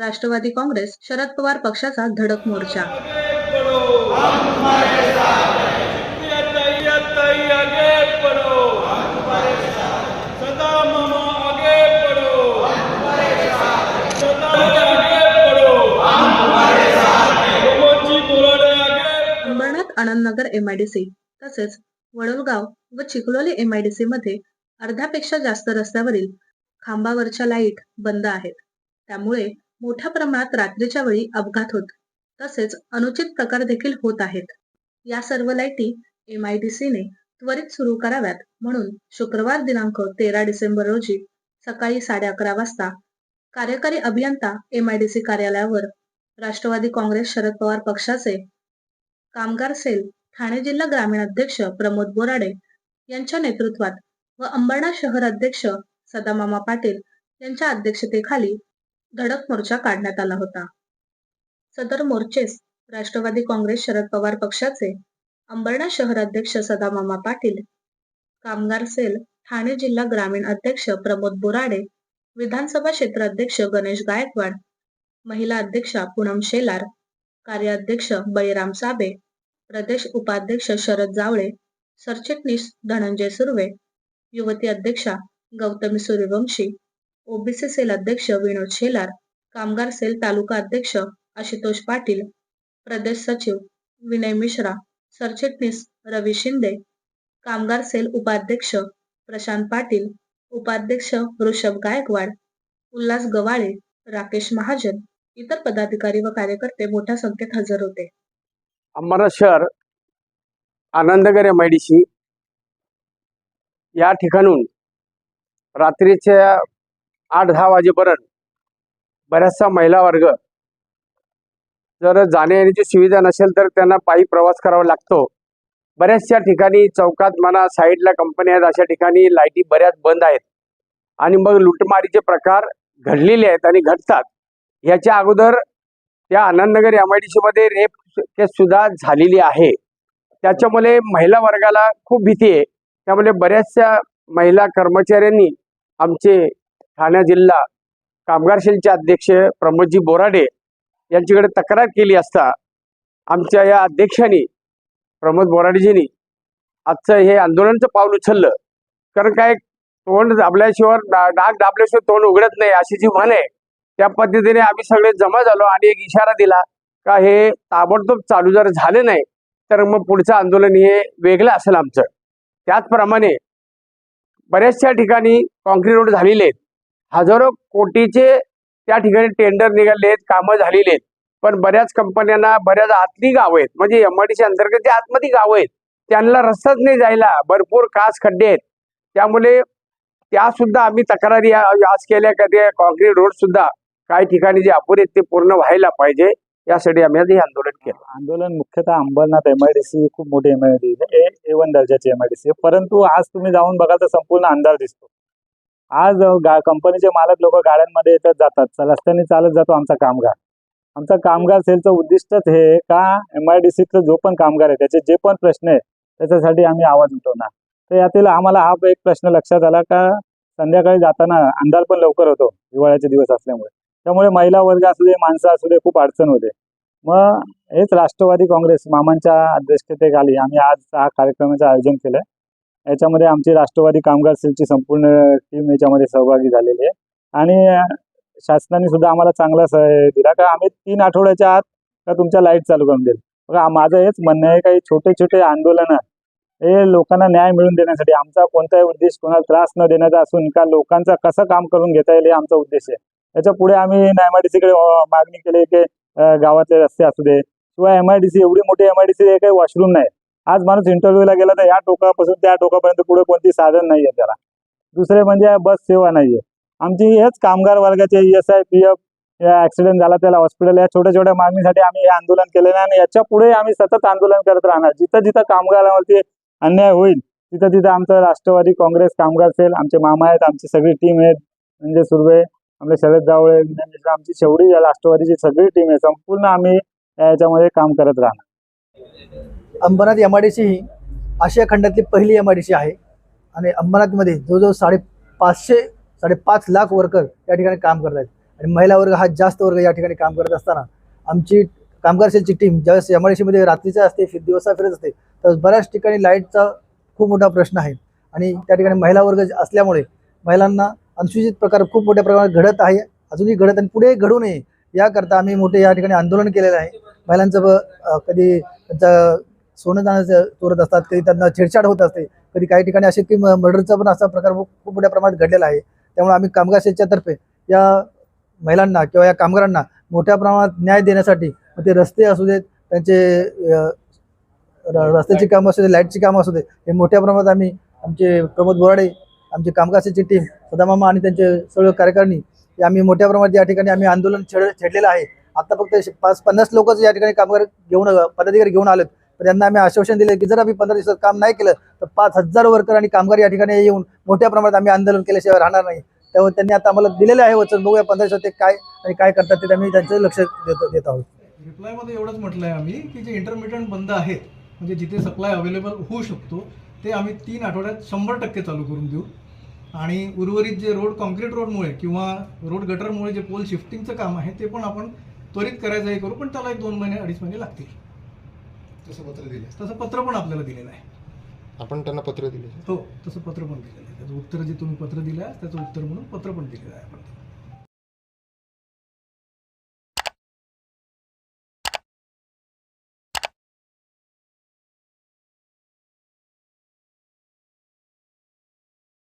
राष्ट्रवादी काँग्रेस शरद पवार पक्षाचा धडक मोर्चा. अंबरनाथ आनंदनगर एमआयडीसी तसेच वडवगाव व चिखलोली एमआयडीसी मध्ये अर्ध्यापेक्षा जास्त रस्त्यावरील खांबावरच्या लाइट बंद आहेत. त्यामुळे मोठ्या प्रमाणात रात्रीच्या वेळी अपघात होत तसेच अनुचित प्रकार देखील होत आहेत. या सर्व लाईटी एमआयडीसीने त्वरित सुरू कराव्यात म्हणून शुक्रवार दिनांक तेरा डिसेंबर रोजी सकाळी साडे अकरा वाजता कार्यकारी अभियंता एम आयडीसी कार्यालयावर राष्ट्रवादी काँग्रेस शरद पवार पक्षाचे कामगार सेल ठाणे जिल्हा ग्रामीण अध्यक्ष प्रमोद बोराडे यांच्या नेतृत्वात व अंबरनाथ शहर अध्यक्ष सदामामा पाटील यांच्या अध्यक्षतेखाली धडक मोर्चा काढण्यात आला होता. सदर मोर्चेस राष्ट्रवादी काँग्रेस शरद पवार पक्षाचे अंबरणा शहर अध्यक्ष सदामामा पाटील कामगार सेल ठाणे जिल्हा ग्रामीण अध्यक्ष प्रमोद बोराडे विधानसभा क्षेत्र अध्यक्ष गणेश गायकवाड महिला अध्यक्षा पूनम शेलार कार्याध्यक्ष बळीराम साबे प्रदेश उपाध्यक्ष शरद जावळे सरचिटणीस धनंजय सुर्वे युवती अध्यक्षा गौतमी सूर्यवंशी ओबीसी सेल अध्यक्ष विनोद शेलार कामगार सेल तालुका अध्यक्ष आशुतोष पाटील प्रदेश सचिव विनय मिश्रा सरचिटणीस रवी शिंदे कामगार सेल उपाध्यक्ष प्रशांत पाटील उपाध्यक्ष ऋषभ गायकवाड उल्हास गवाळे राकेश महाजन इतर पदाधिकारी व कार्यकर्ते मोठ्या संख्येत हजर होते. अंबरनाथ शहर आनंदगर एम या ठिकाणून रात्रीच्या आठ दहा वाजेपर्यंत. बऱ्याचसा महिला वर्ग. जर जाण्या येण्याची सुविधा नसेल तर त्यांना पायी प्रवास करावा लागतो. बऱ्याचशा ठिकाणी चौकात म्हणा साईडला कंपन्या आहेत अशा ठिकाणी लाईटी बऱ्याच बंद आहेत. आणि मग लुटमारीचे प्रकार घडलेले आहेत आणि घडतात. याच्या अगोदर त्या आनंदनगर एम आय डी सीमध्ये रेप केस सुद्धा झालेली आहे. त्याच्यामुळे महिला वर्गाला खूप भीती आहे. त्यामुळे बऱ्याचशा महिला कर्मचाऱ्यांनी आमचे ठाणे जिल्हा कामगार सेलचे अध्यक्ष प्रमोदजी बोराडे यांच्याकडे तक्रार केली असता आमच्या या अध्यक्षांनी प्रमोद बोराडेजींनी आजचं हे आंदोलनचं पाऊल उचललं. कारण काय तोंड दाबल्याशिवाय डाग दाबल्याशिवाय तोंड उघडत नाही अशी जी म्हण आहे त्या पद्धतीने आम्ही सगळे जमा झालो आणि एक इशारा दिला का हे ताबडतोब चालू जर झालं नाही तर मग पुढचं आंदोलन हे वेगळं असेल आमचं. त्याचप्रमाणे बऱ्याचशा ठिकाणी कॉन्क्रीट रोड झालेले आहेत. हजारो कोटीचे त्या ठिकाणी टेंडर निघाले आहेत कामं झालेली आहेत. पण बऱ्याच कंपन्यांना बऱ्याच आतली गावं आहेत म्हणजे एमआयडीसी अंतर्गत जे आतमध्ये गावं आहेत त्यांना रस्ताच नाही जायला. भरपूर कास खड्डे आहेत. त्यामुळे त्या सुद्धा आम्ही तक्रारी आज केल्या कधी कॉन्क्रीट रोड सुद्धा काही ठिकाणी जे अपुरे आहेत ते पूर्ण व्हायला पाहिजे. यासाठी आम्ही आज हे आंदोलन केलं. आंदोलन मुख्यतः अंबरनाथ एमआयडीसी खूप मोठी म्हणजे एमआयडीसी ए वन दर्जाची एमआयडीसी परंतु आज तुम्ही जाऊन बघाल तर संपूर्ण अंधार दिसतो. आज गा कंपनीचे मालक लोक गाड्यांमध्ये येतात जातात. रस्त्याने चालत जातो आमचा कामगार. आमचा कामगार सेलचं उद्दिष्टच हे का एम आय डी सीतलं जो पण कामगार आहे त्याचे जे पण प्रश्न आहे त्याच्यासाठी आम्ही आवाज उठवणार. तर यातील आम्हाला हा एक प्रश्न लक्षात आला का संध्याकाळी जाताना अंधार पण लवकर होतो हिवाळ्याचे दिवस असल्यामुळे. त्यामुळे महिला वर्ग असू दे माणसं असू दे खूप अडचण होते मग हेच राष्ट्रवादी काँग्रेस मामांच्या अध्यक्षतेखाली आम्ही आज हा कार्यक्रमाचं आयोजन केलं याच्यामध्ये आमची राष्ट्रवादी कामगार सेलची संपूर्ण टीम याच्यामध्ये सहभागी झालेली आहे. आणि शासनाने सुद्धा आम्हाला चांगला सह दिला. का आम्ही तीन आठवड्याच्या आत का तुमच्या लाइट चालू करून देईल. बघा माझं हेच म्हणणं आहे काही छोटे छोटे आंदोलनं हे लोकांना न्याय मिळवून देण्यासाठी आमचा कोणताही उद्देश कोणाला त्रास न देण्याचा असून का लोकांचा कसं काम करून घेता येईल हे आमचा उद्देश आहे. त्याच्या पुढे आम्ही एमआयडीसीकडे मागणी केली की गावातले रस्ते असू दे किंवा एमआयडीसी एवढी मोठी एमआयडीसी सी काही वॉशरूम नाही. आज माणूस इंटरव्ह्यूला गेला तर या टोकापासून त्या टोकापर्यंत पुढे कोणती साधन नाही आहे त्याला. दुसरे म्हणजे बस सेवा नाही आहे आमची हेच कामगार वर्गाचे E S I P F accident झाला त्याला हॉस्पिटल या छोट्या छोट्या मागणीसाठी आम्ही हे आंदोलन केलेलं आहे आणि याच्यापुढे आम्ही सतत आंदोलन करत राहणार. जिथं जिथं कामगारावरती अन्याय होईल तिथं तिथं आमचं राष्ट्रवादी काँग्रेस कामगार सेल आमचे मामा आहेत आमची सगळी टीम आहेत म्हणजे सुर्वे आपले शरद जावळे आमची शेवडी या राष्ट्रवादीची सगळी टीम आहे. संपूर्ण आम्ही याच्यामध्ये काम करत राहणार. Ambernath M I D C ही आशिया खंडातली पहिली एम आय डी सी आहे. आणि अंबरनाथमध्ये जवळजवळ साडे पाचशे साडेपाच लाख वर्कर या ठिकाणी काम करत आहेत. आणि महिला वर्ग हा जास्त वर्ग या ठिकाणी काम करत असताना आमची कामगार सेलची टीम ज्यावेळेस एम आय डी सीमध्ये रात्रीचं असते फि- दिवसा फिरत असते तर बऱ्याच ठिकाणी लाईटचा खूप मोठा प्रश्न आहे. आणि त्या ठिकाणी महिला वर्ग असल्यामुळे महिलांना अनुसूचित प्रकार खूप मोठ्या प्रमाणात घडत आहे अजूनही घडत आणि पुढे घडू नये याकरता आम्ही मोठे या ठिकाणी आंदोलन केलेलं आहे. महिलांचं ब- कधी त्यांचा सोनं दाण्याचं चोरत असतात कधी त्यांना छेडछाड होत असते कधी काही ठिकाणी असे की मर्डरचा पण असा प्रकार खूप मोठ्या प्रमाणात घडलेला आहे. त्यामुळे आम्ही कामगार सेलच्या तर्फे या महिलांना किंवा या कामगारांना मोठ्या प्रमाणात न्याय देण्यासाठी ते रस्ते असू देत त्यांचे रस्त्याची कामं असू दे लाईटची कामं असू दे हे मोठ्या प्रमाणात आम्ही आमचे प्रमोद बोराडे आमची सेलची टीम सदामामा आणि त्यांचे सर्व कार्यकारिणी आम्ही मोठ्या प्रमाणात या ठिकाणी आम्ही आंदोलन छेड छेडलेलं आहे. आता फक्त पाच पन्नास लोकच या ठिकाणी कामगार घेऊन पदाधिकारी घेऊन आलेत. तर त्यांना आम्ही आश्वासन दिले की जर आम्ही पंधरा दिवसात काम नाही केलं तर पाच हजार वर्कर आणि कामगार या ठिकाणी येऊन मोठ्या प्रमाणात आम्ही आंदोलन केल्याशिवाय राहणार नाही. त्यामुळे त्यांनी आता आम्हाला दिलेलं आहे वचन बघूया पंधरा दिवसात ते काय आणि काय करतात ते आम्ही त्यांचं लक्ष देत देत आहोत. रिप्लायमध्ये एवढंच म्हटलं आहे आम्ही की जे इंटरमिडियंट बंद आहेत म्हणजे जिथे सप्लाय अवेलेबल होऊ शकतो ते आम्ही तीन आठवड्यात शंभर टक्के चालू करून देऊ. आणि उर्वरित जे रोड कॉन्क्रीट रोडमुळे किंवा रोड गटरमुळे जे पोल शिफ्टिंगचं काम आहे ते पण आपण त्वरित करायचं हे करू पण त्याला एक दोन महिने अडीच महिने लागतील. तसं पत्र दिले तसं पत्र पण आपल्याला दिलेलं आहे. आपण त्यांना पत्र दिले हो तसं पत्र पण दिलेलं आहे. त्याचं उत्तर जे तुम्ही पत्र दिलं आहे त्याचं उत्तर म्हणून पत्र पण दिलेलं आहे आपण.